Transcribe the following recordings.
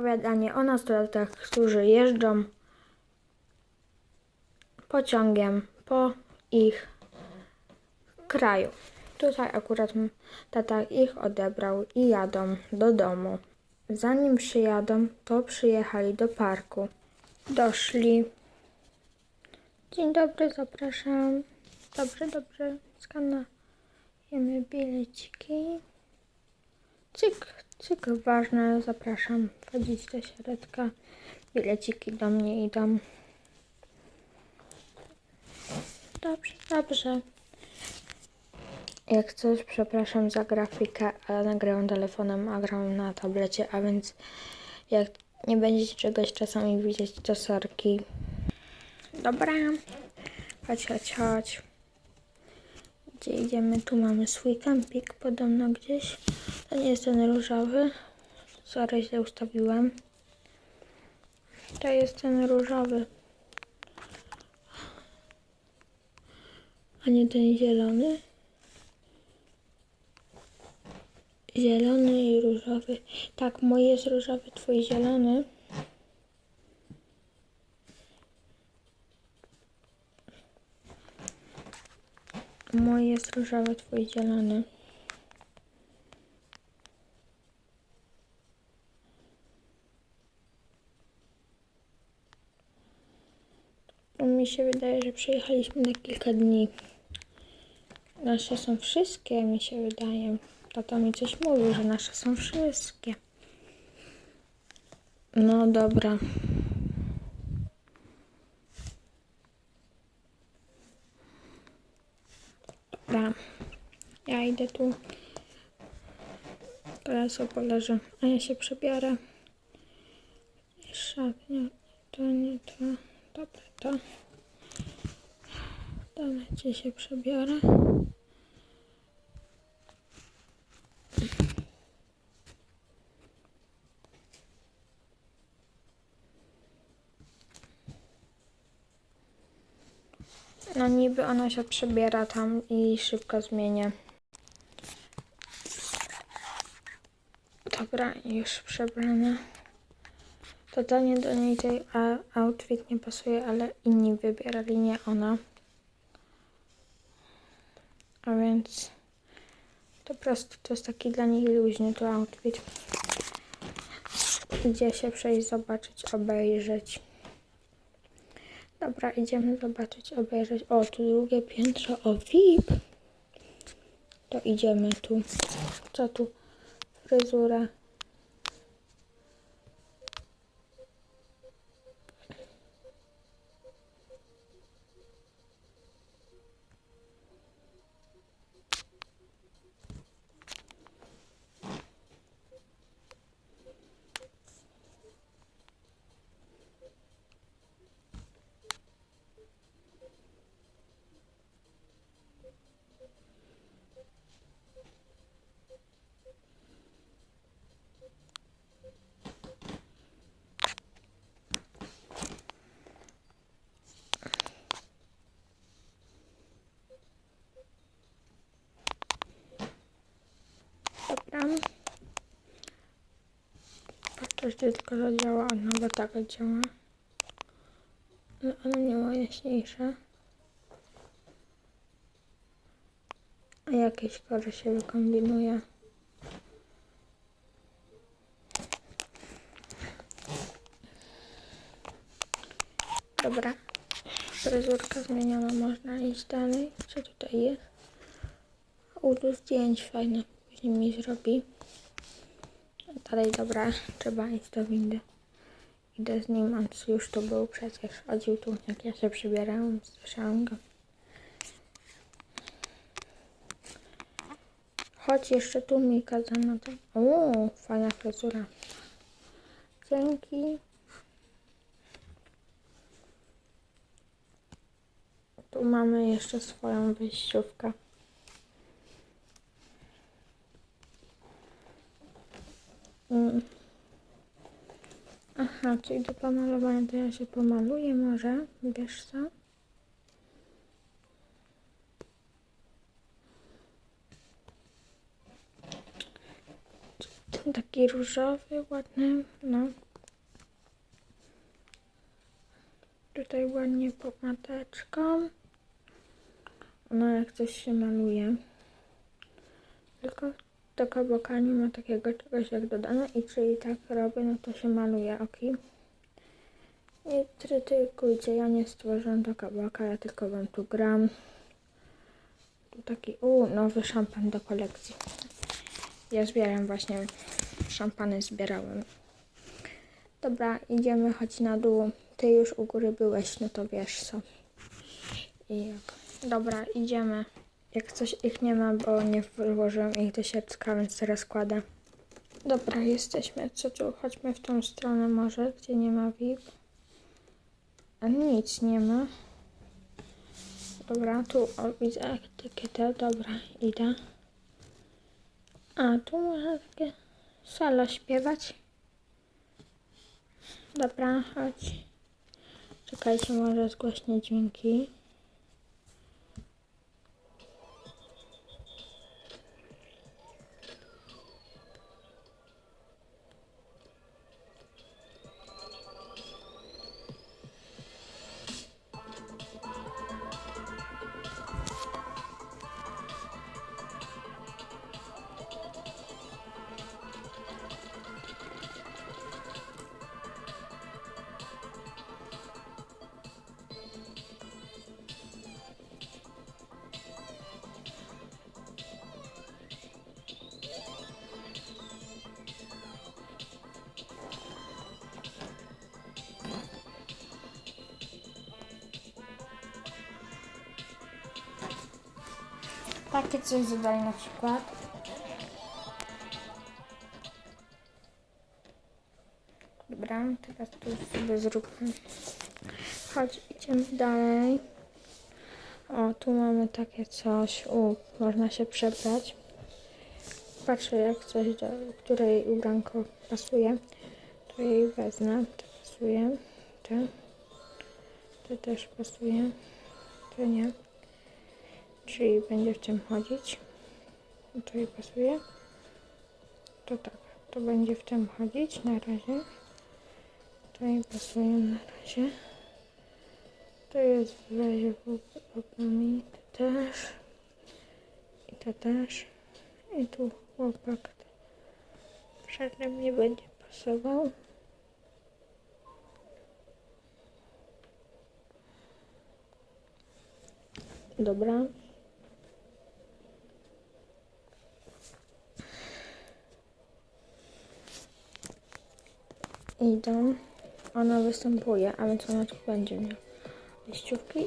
Opowiadanie o nastolatach, którzy jeżdżą pociągiem po ich kraju. Tutaj akurat tata ich odebrał i jadą do domu. Zanim przyjadą, to przyjechali do parku. Doszli. Dzień dobry, zapraszam. Dobrze, dobrze. Skanujemy bileciki. Cyk, cyk, ważne, zapraszam. Wchodzić do środka. Bileciki do mnie idą. Dobrze, dobrze. Jak coś, przepraszam za grafikę, ale nagrałam telefonem, a grałam na tablecie, a więc jak nie będziecie czegoś czasami widzieć, to sorki. Dobra. Chodź, chodź, chodź. Gdzie idziemy? Tu mamy swój kempik podobno gdzieś. To nie jest ten różowy. Sorry, źle ustawiłem. To jest ten różowy. A nie ten zielony. Zielony i różowy. Tak, mój jest różowy, twój zielony. Mój jest różowy, twój zielony. No, Mi się wydaje, że przyjechaliśmy na kilka dni. Nasze są wszystkie, mi się wydaje. Tata mi coś mówił, że nasze są wszystkie. No dobra. Dobra. Ja idę tu. Koleso poleżę, a ja się przebiorę. Szatnia, to nie to. Dobra, to. Dawajcie się przebiorę. No niby ona się przebiera tam i szybko zmienię. Dobra, już przebrana. Totalnie do niej tej outfit nie pasuje, ale inni wybierali, nie ona. A więc to prostu to jest taki dla niej luźny to outfit. Idzie się przejść, zobaczyć, obejrzeć. Dobra, idziemy zobaczyć, obejrzeć. O, tu drugie piętro, o VIP. To idziemy tu. Co tu? Fryzura. Dobra. Czy tylko zadziała, ona bo tak działa. No, ona ma jaśniejsze. A jakieś kolory się wykombinuje. Dobra. Fryzurka zmieniona, można iść dalej. Co tutaj jest? U, tu zdjęć fajne. Później mi zrobi. Dalej, dobra, trzeba iść do windy. Idę z nim, on już tu był przecież. Chodził tu, jak ja się przybierałam, słyszałam go. Chodź jeszcze tu mi kazano tam. O, fajna fryzura. Dzięki. Tu mamy jeszcze swoją wyjściówkę. Mm. Aha, czyli do pomalowania to ja się pomaluję może, wiesz co? Taki różowy, ładny, no. Tutaj ładnie pomadeczką. No jak coś się maluje. Do kabaka nie ma takiego czegoś jak dodane i czyli tak robię, no to się maluje, ok? Nie krytykujcie, ja nie stworzyłam do kabaka, ja tylko wam tu gram. Tu taki, u, nowy szampan do kolekcji. Ja zbieram właśnie, szampany zbierałem. Dobra, idziemy, chodź na dół. Ty już u góry byłeś, no to wiesz co. I jak. Dobra, idziemy. Jak coś ich nie ma, bo nie włożyłam ich do siatka, więc teraz kładę. Dobra, jesteśmy. Co tu? Chodźmy w tą stronę może, gdzie nie ma VIP. A nic nie ma. Dobra, tu o, widzę etykietę. Dobra, idę. A, tu można takie solo śpiewać. Dobra, chodź. Czekajcie, może zgłośnie dźwięki. Takie coś zadali na przykład. Dobra, teraz tu sobie zróbmy. Chodź, idziemy dalej. O, tu mamy takie coś. U, można się przebrać. Patrzę, jak coś, do której ubranko pasuje. To jej wezmę. To pasuje. To. To też pasuje. To nie. Czyli będzie w tym chodzić. To jej pasuje. To tak. To będzie w tym chodzić na razie. To jej pasuje na razie. To jest w razie chłopakami. To też. I to też. I tu chłopak żadnym nie będzie pasował. Dobra. Idą. Ona występuje, a więc ona tu będzie miała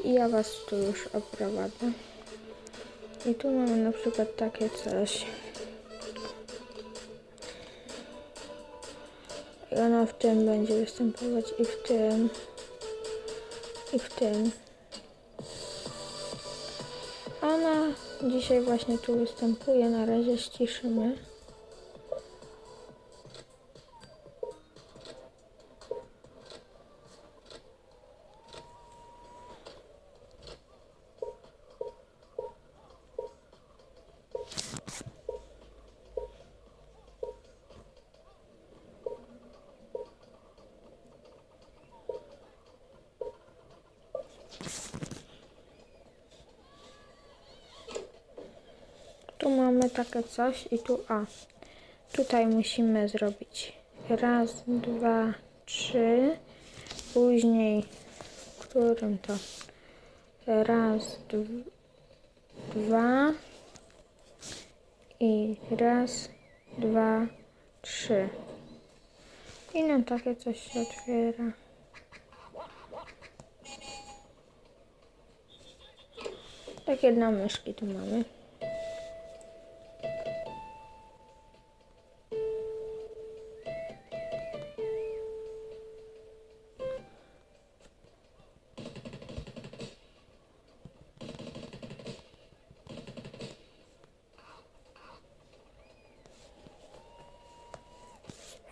i ja was tu już oprowadzę. I tu mamy na przykład takie coś. I ona w tym będzie występować i w tym. I w tym. Ona dzisiaj właśnie tu występuje. Na razie ściszymy. Tu mamy takie coś i tu A. Tutaj musimy zrobić raz, dwa, trzy. Później, w którym to? Raz, dw- dwa i raz, dwa, trzy. I nam takie coś się otwiera. Takie dla myszki tu mamy.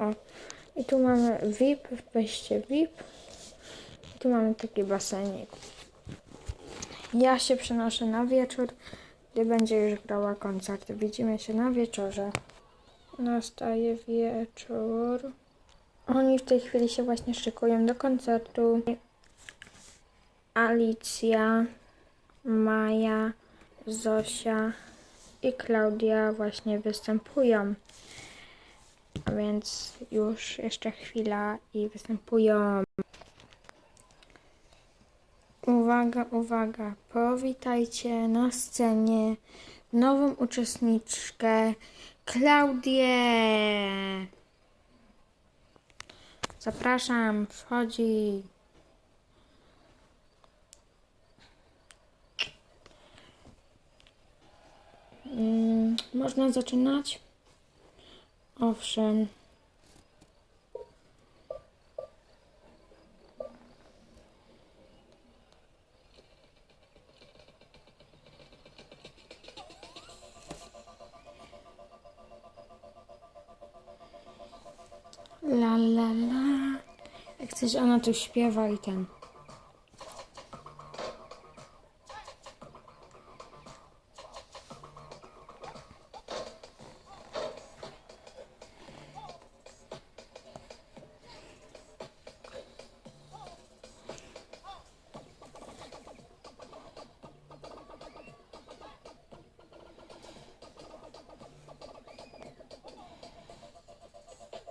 O, i tu mamy VIP, wejście VIP. I tu mamy taki basenik. Ja się przenoszę na wieczór, gdy będzie już grała koncert. Widzimy się na wieczorze. Nastaje wieczór. Oni w tej chwili się właśnie szykują do koncertu. Alicja, Maja, Zosia i Klaudia właśnie występują. Więc już jeszcze chwila i występują. Uwaga, uwaga, powitajcie na scenie nową uczestniczkę Klaudię. Zapraszam, wchodzi. Mm, można zaczynać? Owszem. La la la. Jak chcesz, ona tu śpiewa i ten.